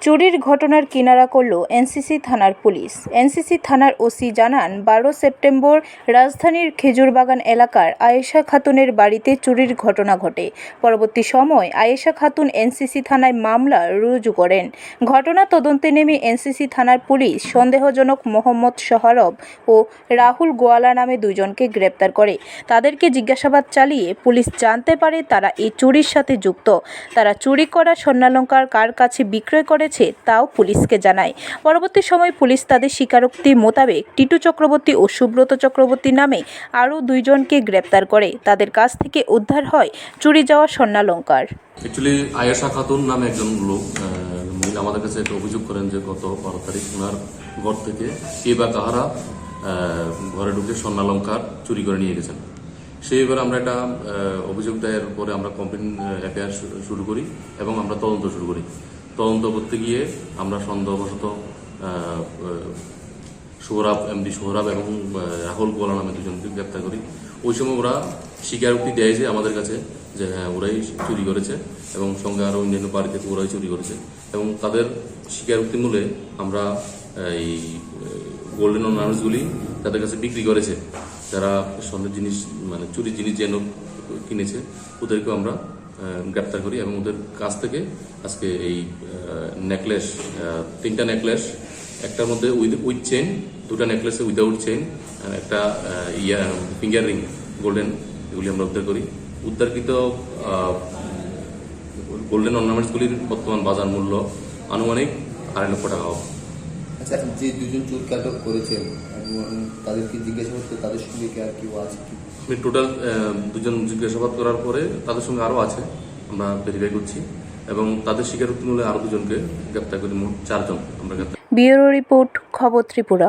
চুরির ঘটনার কিনারা করল এনসিসি থানার পুলিশ। এনসিসি থানার ওসি জানান, বারো সেপ্টেম্বর রাজধানীর খেজুরবাগান এলাকার আয়েশা খাতুনের বাড়িতে চুরির ঘটনা ঘটে। পরবর্তী সময় আয়েশা খাতুন এনসিসি থানায় মামলা রুজু করেন। ঘটনা তদন্তে নেমে এনসিসি থানার পুলিশ সন্দেহজনক মোহাম্মদ সোহারব ও রাহুল গোয়ালা নামে দুজনকে গ্রেপ্তার করে। তাদেরকে জিজ্ঞাসাবাদ চালিয়ে পুলিশ জানতে পারে তারা এই চুরির সাথে যুক্ত। তারা চুরি করা স্বর্ণালঙ্কার কার কাছে বিক্রয় করেছে তাও পুলিশকে জানায়। পরবর্তী সময় পুলিশ তাদের স্বীকারোক্তি মোতাবেক টিটু চক্রবর্তী ও সুব্রত চক্রবর্তী নামে আরও দুইজনকে গ্রেপ্তার করে। তাদের কাছ থেকে উদ্ধার হয় চুরি যাওয়া স্বর্ণালঙ্কার। অ্যাকচুয়ালি আয়েশা খাতুন নামে একজন লোক মহিলা আমাদের কাছে একটা অভিযোগ করেন যে গত বারো তারিখ ওনার ঘর থেকে কে বা কাহারা ঘরে ঢুকে স্বর্ণালঙ্কার চুরি করে নিয়ে গেছেন। সেই এবার আমরা একটা অভিযোগ দায়ের পরে আমরা কমপ্লেন এফআইআর শুরু করি এবং আমরা তদন্ত শুরু করি। তদন্ত করতে গিয়ে আমরা সন্দেহবশত সোহরাব, এমডি সোহরাব এবং রাহুল গোলা নামে দুজনকে গ্রেপ্তার করি। ওই সময় ওরা স্বীকারোক্তি দেয় যে আমাদের কাছে যে হ্যাঁ ওরাই চুরি করেছে এবং সঙ্গে আরও অন্যান্য বাড়ি থেকে ওরাই চুরি করেছে। এবং তাদের স্বীকারোক্তি মূলে আমরা এই গোল্ডেন অর্নামেন্টসগুলি তাদের কাছে বিক্রি করেছে। যারা স্বর্ণের জিনিস মানে চুরি জিনিস যেন কিনেছে, ওদেরকেও আমরা গ্রেপ্তার করি এবং ওদের কাছ থেকে আজকে এই নেকলেস তিনটা নেকলেস একটার মধ্যে উইথ উইথ চেন দুটা নেকলেসে উইদাউট চেন একটা ইয়া ফিঙ্গার রিং গোল্ডেন এগুলি আমরা উদ্ধার করি। উদ্ধারকৃত গোল্ডেন অর্নামেন্টসগুলির বর্তমান বাজার মূল্য আনুমানিক আড়াই লক্ষ টাকা আচ্ছা যে দুজন চোর আটক করেছেন এবং তাদেরকে জিজ্ঞাসাবাদ করে তাদের সঙ্গে কি আর কেউ আছে কি? টোটাল দুজন জিজ্ঞাসাবাদ করার পরে তাদের সঙ্গে আরও আছে আমরা ভেরিফাই করছি এবং তাদের স্বীকারোক্তিমূলে আরও দুজনকে গ্রেপ্তার করি মোট চারজন আমরা গ্রেপ্তার ব্যুরো রিপোর্ট খবর ত্রিপুরা।